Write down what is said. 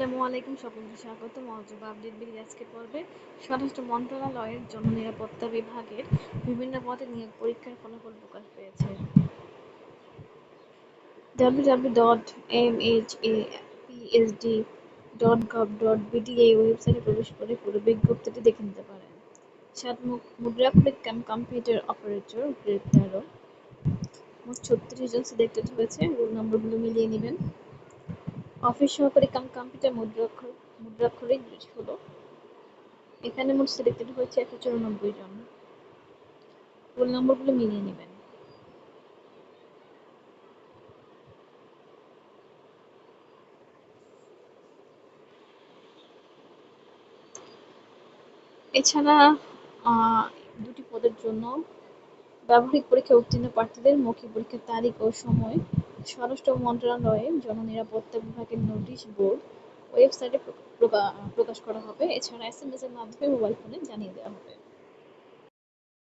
আসসালামু আলাইকুম স্বাগত। আপডেট আজকে পর্বে স্বরাষ্ট্র মন্ত্রণালয়ের বিভাগের বিভিন্ন পদে নিয়োগ পরীক্ষার ফলাফল প্রকাশ পেয়েছে। এই ওয়েবসাইটে প্রবেশ করে পুরো বিজ্ঞপ্তিটি দেখে নিতে পারেন। সাত মুদ্রাক্ষরিক কাম কম্পিউটার অপারেটর মোট ছত্রিশ জন সিলেক্টেড হয়েছে। রোল নম্বরগুলো মিলিয়ে নেবেন। অফিস সহকারী কাম কম্পিউটার মুদ্রাক্ষর মুদ্রাক্ষরিক হলো। এখানে মোট সিলেক্টেড হয়েছে একশো চুরানব্বই জন। রোল নম্বরগুলো মিলিয়ে নেবেন। এছাড়া দুটি পদের জন্য ব্যবহারিক পরীক্ষা উত্তীর্ণ প্রার্থীদের মৌখিক পরীক্ষার তারিখ ও সময় স্বরাষ্ট্র মন্ত্রণালয়ের জননিরাপত্তা বিভাগের নোটিশ বোর্ড ওয়েবসাইটে প্রকাশ করা হবে। এছাড়া এস এম এস এর মাধ্যমে মোবাইল ফোনে জানিয়ে দেওয়া